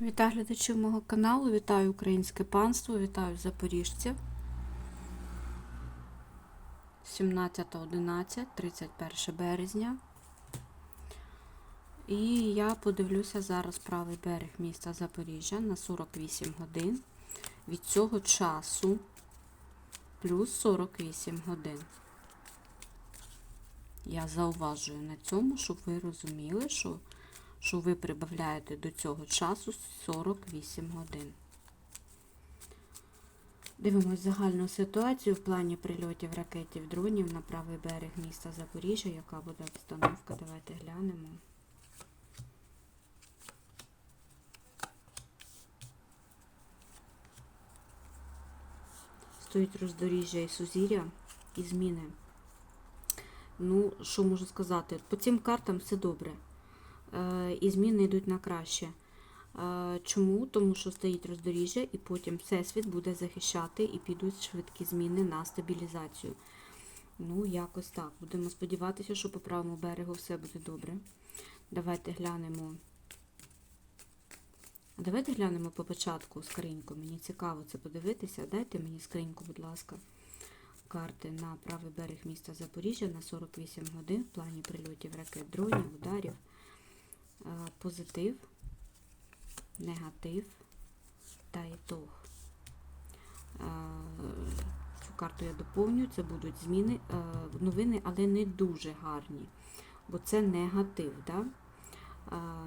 Вітаю глядачів мого каналу, вітаю українське панство, вітаю запоріжців. 17.11, 31 березня. І я подивлюся зараз правий берег міста Запоріжжя на 48 годин. Від цього часу плюс 48 годин. Я зауважую на цьому, щоб ви розуміли, що що ви прибавляєте до цього часу 48 годин. Дивимось загальну ситуацію в плані прильотів ракетів дронів на правий берег міста Запоріжжя. Яка буде обстановка? Давайте глянемо. Стоїть роздоріжжя і сузір'я і зміни. Ну, що можу сказати? По цим картам все добре. Е, і зміни йдуть на краще. Е, чому? Тому що стоїть роздоріжжя, і потім Всесвіт буде захищати і підуть швидкі зміни на стабілізацію. Ну, якось так. Будемо сподіватися, що по правому берегу все буде добре. Давайте глянемо. Давайте глянемо по початку скриньку. Мені цікаво це подивитися. Дайте мені скриньку, будь ласка, карти на правий берег міста Запоріжжя на 48 годин в плані прильотів ракет, дронів, ударів позитив, негатив та ітог. Цю карту я доповню, це будуть зміни, новини, але не дуже гарні, бо це негатив. Да?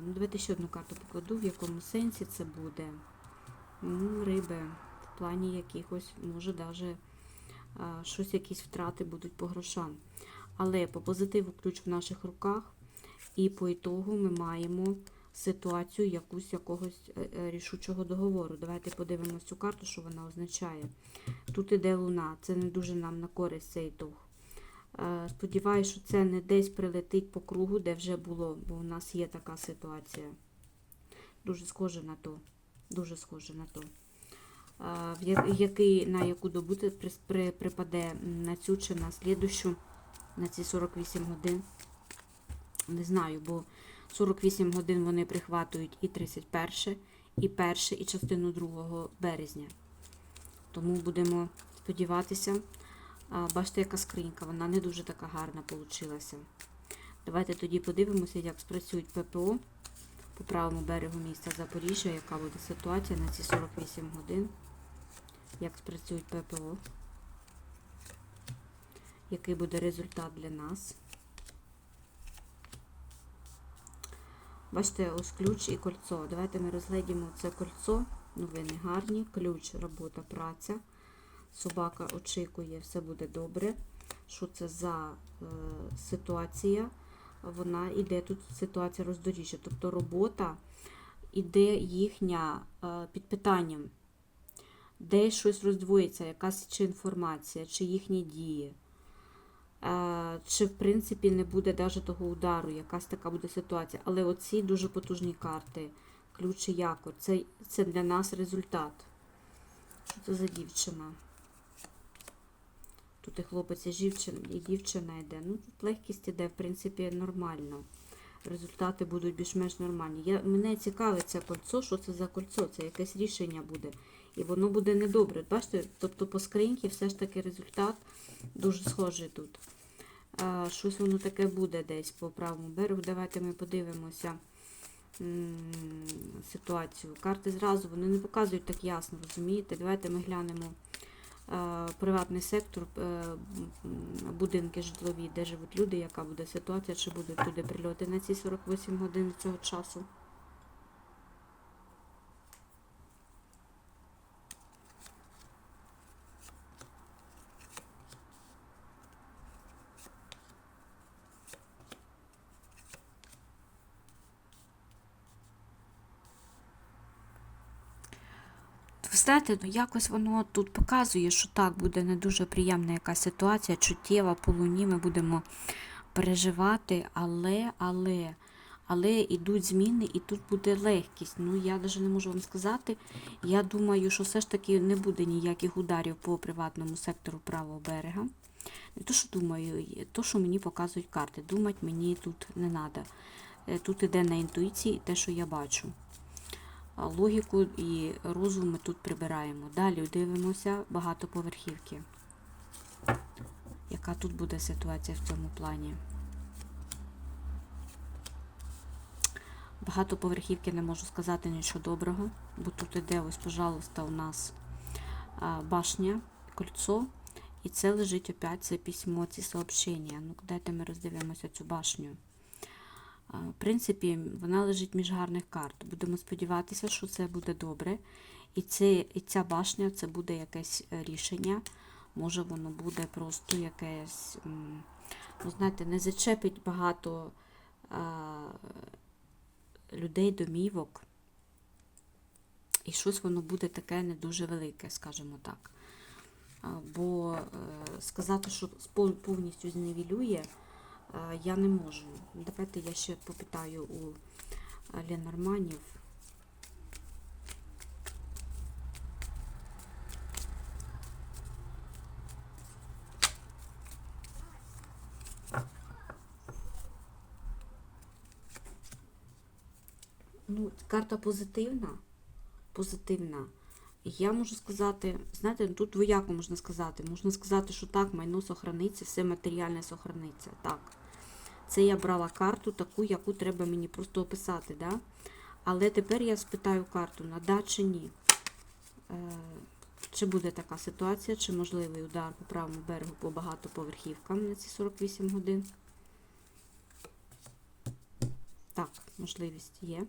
Ну, Давайте ще одну карту покладу, в якому сенсі це буде. Ну, Риби, в плані якихось, може, навіть щось, якісь втрати будуть по грошам. Але по позитиву ключ в наших руках. І по ітогу ми маємо ситуацію якусь якогось е, е, рішучого договору. Давайте подивимося цю карту, що вона означає. Тут іде луна, це не дуже нам на користь цей ітог. Е, сподіваюся, що це не десь прилетить по кругу, де вже було, бо у нас є така ситуація. Дуже схоже на то. Дуже схоже на то. Який, на яку добу припаде на цю чи на слідущу, на ці 48 годин. Не знаю, бо 48 годин вони прихватують і 31, і 1, і частину 2 березня. Тому будемо сподіватися. Бачите, яка скринька, вона не дуже така гарна вийшла. Давайте тоді подивимося, як спрацюють ППО по правому берегу міста Запоріжжя, яка буде ситуація на ці 48 годин. Як спрацюють ППО, який буде результат для нас. Бачите, ось ключ і кольцо. Давайте ми розглядімо це кольцо. Новини гарні. Ключ, робота, праця. Собака очікує, все буде добре. Що це за е, ситуація? Вона йде тут ситуація роздоріжжя. Тобто робота іде їхня е, під питанням, де щось роздвоїться, якась чи інформація, чи їхні дії. Чи, в принципі, не буде навіть того удару, якась така буде ситуація. Але оці дуже потужні карти, ключ і якор, це, це для нас результат. Що це за дівчина? Тут і хлопець, і дівчина, і дівчина йде. Ну, тут легкість іде, в принципі, нормально. Результати будуть більш-менш нормальні. Я, Мене цікавить це кольцо, що це за кольцо, це якесь рішення буде. І воно буде недобре. Бачите, тобто по скриньці все ж таки результат дуже схожий тут. А, Щось воно таке буде десь по правому берегу. Давайте ми подивимося ситуацію. Карти зразу вони не показують так ясно, розумієте? Давайте ми глянемо приватний сектор, е, будинки житлові, де живуть люди, яка буде ситуація, чи будуть туди прильоти на ці 48 годин цього часу. Знаєте, ну якось воно тут показує, що так буде не дуже приємна якась ситуація, чуттєва по луні ми будемо переживати, але, але, але йдуть зміни і тут буде легкість. Ну, я навіть не можу вам сказати. Я думаю, що все ж таки не буде ніяких ударів по приватному сектору правого берега. Не то, що думаю, то, що мені показують карти. Думати мені тут не треба. Тут іде на інтуїції те, що я бачу. Логіку і розум ми тут прибираємо. Далі дивимося багатоповерхівки. Яка тут буде ситуація в цьому плані? Багатоповерхівки не можу сказати нічого доброго, бо тут іде ось, пожалуйста, у нас башня, кольцо, і це лежить опять це письмо, ці сообщення. Ну, дайте ми роздивимося цю башню. В принципі, вона лежить між гарних карт. Будемо сподіватися, що це буде добре. І, це, і ця башня це буде якесь е, рішення. Може, воно буде просто якесь, ну, знаєте, не зачепить багато а, людей домівок. І щось воно буде таке не дуже велике, скажімо так. Бо е, сказати, що повністю зневілює, я не можу. Давайте я ще попитаю у Ленорманів. Ну, карта позитивна. Позитивна. Я можу сказати, знаєте, тут двояко можна сказати. Можна сказати, що так, майно сохраниться, все матеріальне сохраниться. Так. Це я брала карту, таку, яку треба мені просто описати. Да? Але тепер я спитаю карту, на да чи ні. Е, чи буде така ситуація, чи можливий удар по правому берегу по багатоповерхівкам на ці 48 годин? Так, можливість є.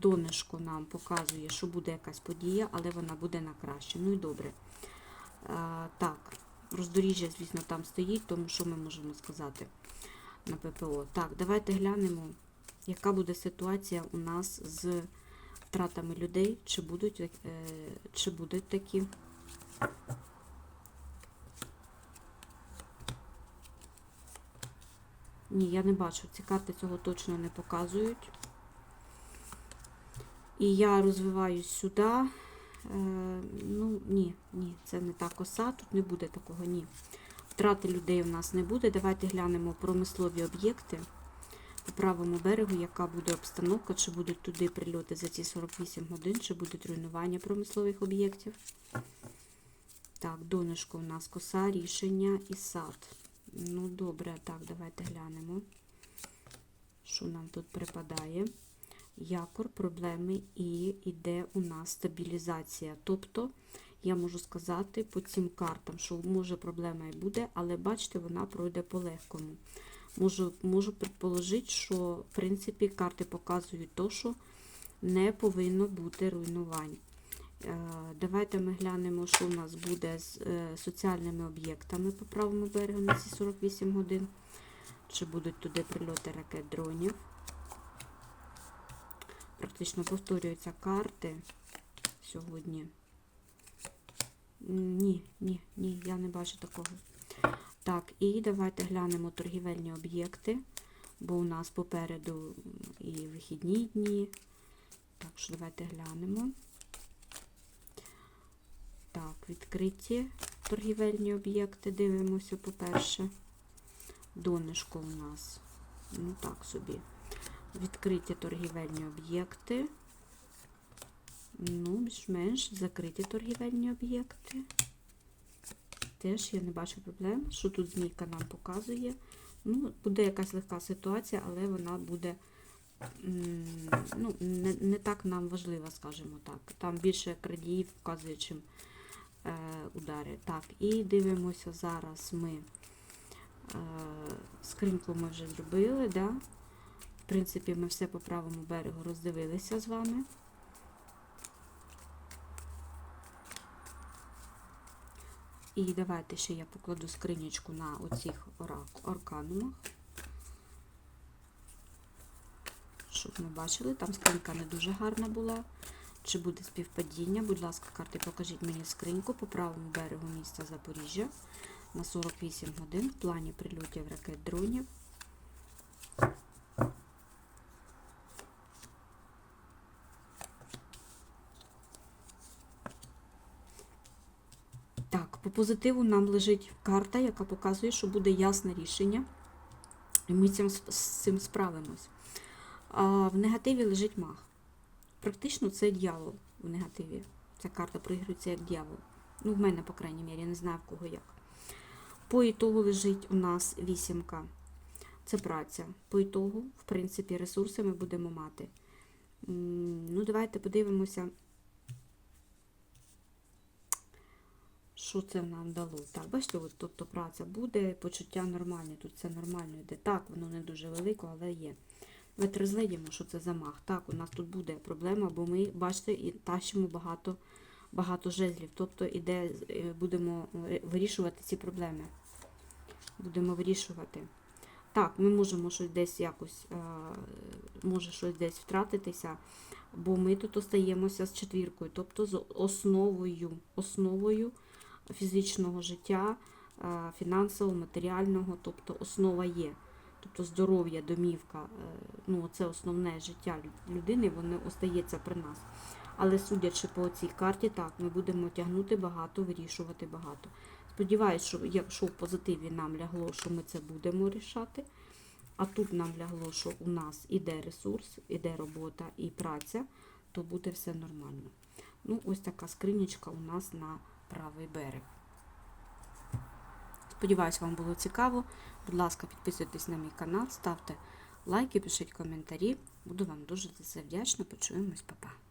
Донечко нам показує, що буде якась подія, але вона буде на краще. Ну і добре. А, так, роздоріжжя, звісно, там стоїть, тому що ми можемо сказати на ППО. Так, давайте глянемо, яка буде ситуація у нас з втратами людей, чи будуть, е, чи будуть такі. Ні, я не бачу. Ці карти цього точно не показують. І я розвиваюсь сюди. Е, ну, ні, ні, це не та коса, тут не буде такого, ні. Втрати людей у нас не буде. Давайте глянемо промислові об'єкти по правому берегу, яка буде обстановка, чи будуть туди прильоти за ці 48 годин, чи будуть руйнування промислових об'єктів. Так, донышко у нас коса, рішення і сад. Ну, добре, так, давайте глянемо, що нам тут припадає. Якор, проблеми і йде у нас стабілізація. Тобто, я можу сказати по цим картам, що може проблема і буде, але бачите, вона пройде по-легкому. Можу, можу предположити, що в принципі карти показують то, що не повинно бути руйнувань. Е, Давайте ми глянемо, що у нас буде з е, соціальними об'єктами по правому берегу на ці 48 годин. Чи будуть туди прильоти ракет дронів. Практично повторюються карти сьогодні. Ні, ні, ні, я не бачу такого. Так, і давайте глянемо торгівельні об'єкти, бо у нас попереду і вихідні дні. Так що давайте глянемо. Так, відкриті торгівельні об'єкти. Дивимося, по-перше. Донишко у нас. Ну так собі. Відкриті торгівельні об'єкти. Ну, більш-менш закриті торгівельні об'єкти. Теж я не бачу проблем, що тут змійка нам показує. Ну, буде якась легка ситуація, але вона буде ну, не, не так нам важлива, скажімо так. Там більше крадіїв вказує, чим е, удари. Так, і дивимося зараз ми. Е, скриньку ми вже зробили, да? В принципі, ми все по правому берегу роздивилися з вами. І давайте ще я покладу скринічку на оцих арканумах. Щоб ми бачили, там скринька не дуже гарна була. Чи буде співпадіння? Будь ласка, карти, покажіть мені скриньку по правому берегу міста Запоріжжя на 48 годин в плані прильотів ракет дронів. Так, по позитиву нам лежить карта, яка показує, що буде ясне рішення, і ми цим, з цим справимось. А в негативі лежить маг. Практично це дьявол в негативі. Ця карта проігрується як дьявол. Ну, в мене, по крайній мірі, я не знаю в кого як. По ітогу лежить у нас вісімка. Це праця. По ітогу, в принципі, ресурси ми будемо мати. Ну, давайте подивимося, що це нам дало. Так, бачите, от, тобто праця буде, почуття нормальне, тут це нормально йде. Так, воно не дуже велике, але є. Давайте розглядімо, що це за мах. Так, у нас тут буде проблема, бо ми, бачите, і тащимо багато, багато жезлів. Тобто іде, е, будемо е, вирішувати ці проблеми. Будемо вирішувати. Так, ми можемо щось десь якось, е, може щось десь втратитися, бо ми тут остаємося з четвіркою, тобто з основою, основою фізичного життя, е, фінансового, матеріального, тобто основа є. Тобто здоров'я, домівка, е, ну це основне життя людини, воно остається при нас. Але судячи по цій карті, так, ми будемо тягнути багато, вирішувати багато. Сподіваюсь, що якщо в позитиві нам лягло, що ми це будемо рішати, а тут нам лягло, що у нас іде ресурс, іде робота і праця, то буде все нормально. Ну, ось така скринічка у нас на правий берег. Сподіваюсь, вам було цікаво. Будь ласка, підписуйтесь на мій канал, ставте лайки, пишіть коментарі. Буду вам дуже за це вдячна. Почуємось, Па-па.